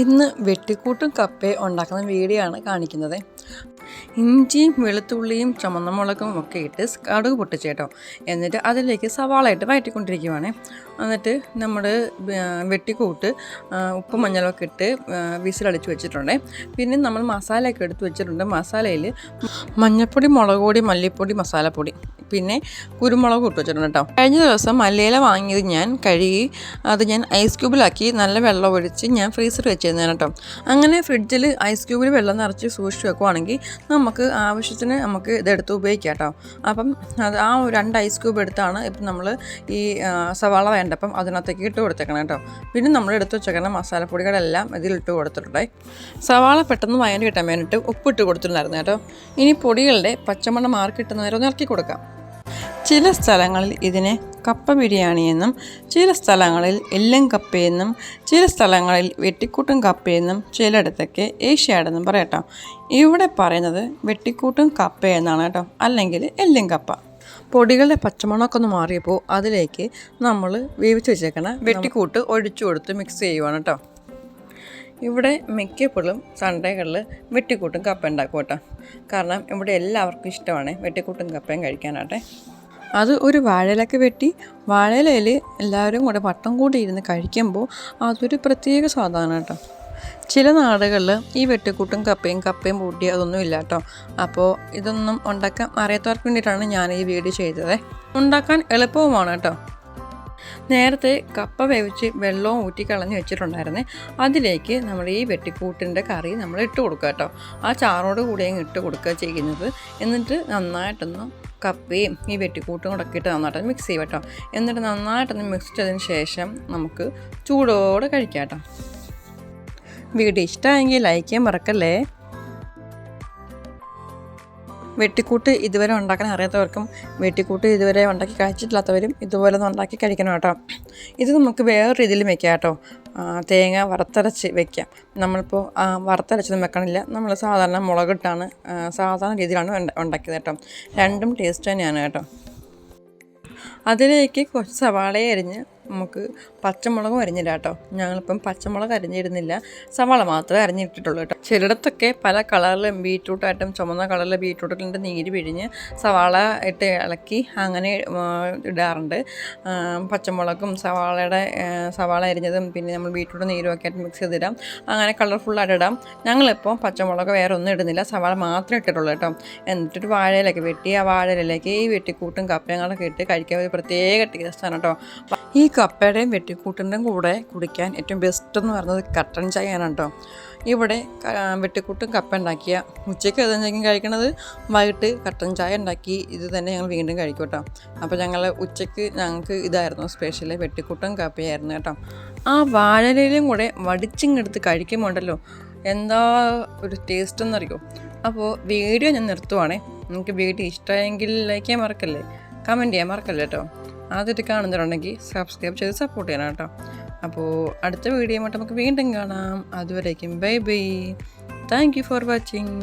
ഇന്ന് വെട്ടിക്കൂട്ടും കപ്പ ഉണ്ടാക്കുന്ന വീഡിയോ ആണ് കാണിക്കുന്നത്. ഇഞ്ചിയും വെളുത്തുള്ളിയും ചുമന്ന മുളകും ഒക്കെ ഇട്ട് കടുക് പൊട്ടിച്ച് കേട്ടോ. എന്നിട്ട് അതിലേക്ക് സവാളയിട്ട് വയറ്റിക്കൊണ്ടിരിക്കുവാണ്. എന്നിട്ട് നമ്മൾ വെട്ടിക്കൂട്ട് ഉപ്പ് മഞ്ഞളൊക്കെ ഇട്ട് വിസിലടിച്ച് വെച്ചിട്ടുണ്ട്. പിന്നെ നമ്മൾ മസാലയൊക്കെ എടുത്ത് വെച്ചിട്ടുണ്ട്. മസാലയിൽ മഞ്ഞൾപ്പൊടി മുളക് പൊടി മല്ലിപ്പൊടി മസാലപ്പൊടി. പിന്നെ കുരുമുളക് ഇട്ട് വെച്ചിട്ടുണ്ട് കേട്ടോ. കഴിഞ്ഞ ദിവസം മല്ലിയില വാങ്ങിയത് ഞാൻ കഴുകി അത് ഞാൻ ഐസ് ക്യൂബിലാക്കി നല്ല വെള്ളം ഒഴിച്ച് ഞാൻ ഫ്രീസറിൽ വെച്ചിരുന്നു കേട്ടോ. അങ്ങനെ ഫ്രിഡ്ജിൽ ഐസ് ക്യൂബിൽ വെള്ളം നിറച്ച് സൂക്ഷിച്ച് വെക്കുവാണെങ്കിൽ നമുക്ക് ആവശ്യത്തിന് നമുക്ക് ഇതെടുത്ത് ഉപയോഗിക്കാം കേട്ടോ. അപ്പം അത് ആ രണ്ട് ഐസ് ക്യൂബ് എടുത്താണ് ഇപ്പം നമ്മൾ ഈ സവാള വേണ്ടപ്പം അതിനകത്തേക്ക് ഇട്ട് കൊടുത്തേക്കണം കേട്ടോ. പിന്നെ നമ്മൾ എടുത്ത് വെച്ചേക്കണം മസാലപ്പൊടികളെല്ലാം ഇതിലിട്ട് കൊടുത്തിട്ടുണ്ടേ സവാള പെട്ടെന്ന് വയന് കിട്ടാൻ വേണ്ടിയിട്ട് ഉപ്പിട്ട് കൊടുത്തിട്ടുണ്ടായിരുന്നു കേട്ടോ. ഇനി പൊടികളുടെ പച്ചമണ്ണ മാറി കിട്ടുന്ന നേരം ഒന്ന് ഇറക്കി കൊടുക്കാം. ചില സ്ഥലങ്ങളിൽ ഇതിനെ കപ്പ ബിരിയാണിയെന്നും ചില സ്ഥലങ്ങളിൽ എല്ലും കപ്പയെന്നും ചില സ്ഥലങ്ങളിൽ വെട്ടിക്കൂട്ടും കപ്പയെന്നും ചിലയിടത്തൊക്കെ ഏഷ്യാടെന്നും പറയട്ടോ ഇവിടെ പറയുന്നത് വെട്ടിക്കൂട്ടും കപ്പ എന്നാണ് കേട്ടോ. അല്ലെങ്കിൽ എല്ലും കപ്പ. പൊടികളുടെ പച്ചമണമൊക്കെ ഒന്ന് മാറിയപ്പോൾ അതിലേക്ക് നമ്മൾ വേവിച്ച് വെച്ചേക്കണ വെട്ടിക്കൂട്ട് ഒഴിച്ചു കൊടുത്ത് മിക്സ് ചെയ്യുവാണ് കേട്ടോ. ഇവിടെ മിക്കപ്പോഴും സൺഡേകളിൽ വെട്ടിക്കൂട്ടും കപ്പ ഉണ്ടാക്കും കേട്ടോ. കാരണം ഇവിടെ എല്ലാവർക്കും ഇഷ്ടമാണ് വെട്ടിക്കൂട്ടും കപ്പയും കഴിക്കാനാട്ടെ അത് ഒരു വാഴയിലൊക്കെ വെട്ടി വാഴയിലയിൽ എല്ലാവരും കൂടെ വട്ടം കൂടി ഇരുന്ന് കഴിക്കുമ്പോൾ അതൊരു പ്രത്യേക സ്വാദാണ് കേട്ടോ. ചില നാടുകളിൽ ഈ വെട്ടിക്കൂട്ടും കപ്പയും കപ്പയും പൂട്ടി അതൊന്നും ഇല്ല കേട്ടോ. അപ്പോൾ ഇതൊന്നും ഉണ്ടാക്കാൻ അറിയാത്തവർക്ക് വേണ്ടിയിട്ടാണ് ഞാൻ ഈ വീഡിയോ ചെയ്തത്. ഉണ്ടാക്കാൻ എളുപ്പവുമാണ് കേട്ടോ. നേരത്തെ കപ്പ വേവിച്ച് വെള്ളവും ഊറ്റി കളഞ്ഞ് വെച്ചിട്ടുണ്ടായിരുന്നേ. അതിലേക്ക് നമ്മൾ ഈ വെട്ടിക്കൂട്ടിന്റെ കറി നമ്മൾ ഇട്ട് കൊടുക്കുക കേട്ടോ. ആ ചാറോട് കൂടി അങ്ങ് ഇട്ട് കൊടുക്കുക ചെയ്യുന്നത്. എന്നിട്ട് നന്നായിട്ടൊന്ന് കപ്പയും ഈ വെട്ടിക്കൂട്ടും കൂടെ ഇട്ട് നന്നായിട്ട് മിക്സ് ചെയ്യും കേട്ടോ. എന്നിട്ട് നന്നായിട്ടൊന്ന് മിക്സ് ചെയ്തതിന് ശേഷം നമുക്ക് ചൂടോടെ കഴിക്കാം കേട്ടോ. വീഡിയോ ഇഷ്ടമായെങ്കിൽ ലൈക്ക് ചെയ്യാൻ മറക്കല്ലേ? വെട്ടിക്കൂട്ട് ഇതുവരെ ഉണ്ടാക്കാൻ അറിയാത്തവർക്കും വെട്ടിക്കൂട്ട് ഇതുവരെ ഉണ്ടാക്കി കഴിച്ചിട്ടില്ലാത്തവരും ഇതുപോലെ ഒന്ന് ഉണ്ടാക്കി കഴിക്കണം കേട്ടോ. ഇത് നമുക്ക് വേറെ രീതിയിൽ വെക്കാം കേട്ടോ. തേങ്ങ വറുത്തരച്ച് വെക്കാം. നമ്മളിപ്പോൾ വറുത്തരച്ചൊന്നും വെക്കണില്ല. നമ്മൾ സാധാരണ മുളകിട്ടാണ് സാധാരണ രീതിയിലാണ് ഉണ്ട- ഉണ്ടാക്കിയത് കേട്ടോ. രണ്ടും ടേസ്റ്റ് തന്നെയാണ് കേട്ടോ. അതിലേക്ക് കുറച്ച് സവാളയെ അരിഞ്ഞ് നമുക്ക് പച്ചമുളകും അരിഞ്ഞില്ല കേട്ടോ. ഞങ്ങളിപ്പം പച്ചമുളക് അരിഞ്ഞിരുന്നില്ല സവാള മാത്രമേ അരിഞ്ഞിട്ടുള്ളൂ കേട്ടോ. ചിലയിടത്തൊക്കെ പല കളറിലും ബീറ്റ്റൂട്ടായിട്ടും ചുമന്ന കളറിലെ ബീറ്റ്റൂട്ടിന്റെ നീര് പിഴിഞ്ഞ് സവാള ഇട്ട് ഇളക്കി അങ്ങനെ ഇടാറുണ്ട്. പച്ചമുളകും സവാളയുടെ സവാള അരിഞ്ഞതും പിന്നെ നമ്മൾ ബീറ്റ്റൂട്ട് നീരും ഒക്കെ ആയിട്ട് മിക്സ് ചെയ്തിടാം. അങ്ങനെ കളർഫുള്ളായിട്ട് ഇടാം. ഞങ്ങളിപ്പോൾ പച്ചമുളക് വേറെ ഒന്നും ഇടുന്നില്ല. സവാള മാത്രമേ ഇട്ടിട്ടുള്ളൂ കേട്ടോ. എന്നിട്ടൊരു വാഴയിലൊക്കെ വെട്ടി ആ വാഴയിലേക്ക് ഈ വെട്ടിക്കൂട്ടും കപ്പയങ്ങളൊക്കെ ഇട്ട് കഴിക്കാൻ ഒരു പ്രത്യേക ടേസ്റ്റാണ് കേട്ടോ. ഈ കപ്പയുടെയും വെട്ടിക്കൂട്ടിന്റെയും കൂടെ കുടിക്കാൻ ഏറ്റവും ബെസ്റ്റ് എന്ന് പറയുന്നത് കട്ടൻ ചായയാണ് കേട്ടോ. ഇവിടെ വെട്ടിക്കൂട്ടും കപ്പ ഉണ്ടാക്കിയ ഉച്ചയ്ക്ക് ഏതെങ്കിലും കഴിക്കണത്? വൈകിട്ട് കട്ടൻ ചായ ഉണ്ടാക്കി ഇത് തന്നെ ഞങ്ങൾ വീണ്ടും കഴിക്കും കേട്ടോ. അപ്പോൾ ഞങ്ങൾ ഉച്ചയ്ക്ക് ഞങ്ങൾക്ക് ഇതായിരുന്നു സ്പെഷ്യൽ വെട്ടിക്കൂട്ടും കപ്പയായിരുന്നു കേട്ടോ. ആ വാഴയിലും കൂടെ വടിച്ചിങ്ങെടുത്ത് കഴിക്കുമ്പോണ്ടല്ലോ എന്താ ഒരു ടേസ്റ്റ് എന്നറിയോ? അപ്പോൾ വീഡിയോ ഞാൻ നിർത്തുവാണേ. നിങ്ങൾക്ക് വീഡിയോ ഇഷ്ടമായെങ്കിൽ ലൈക്ക് ചെയ്യാൻ മറക്കല്ലേ? കമന്റ് ചെയ്യാൻ മറക്കല്ലേ കേട്ടോ. ആദ്യമായിട്ട് കാണുന്നുണ്ടെങ്കിൽ സബ്സ്ക്രൈബ് ചെയ്ത് സപ്പോർട്ട് ചെയ്യണം കേട്ടോ. അപ്പോൾ അടുത്ത വീഡിയോ ആയിട്ട് നമുക്ക് വീണ്ടും കാണാം. അതുവരേക്കും bye bye thank you for watching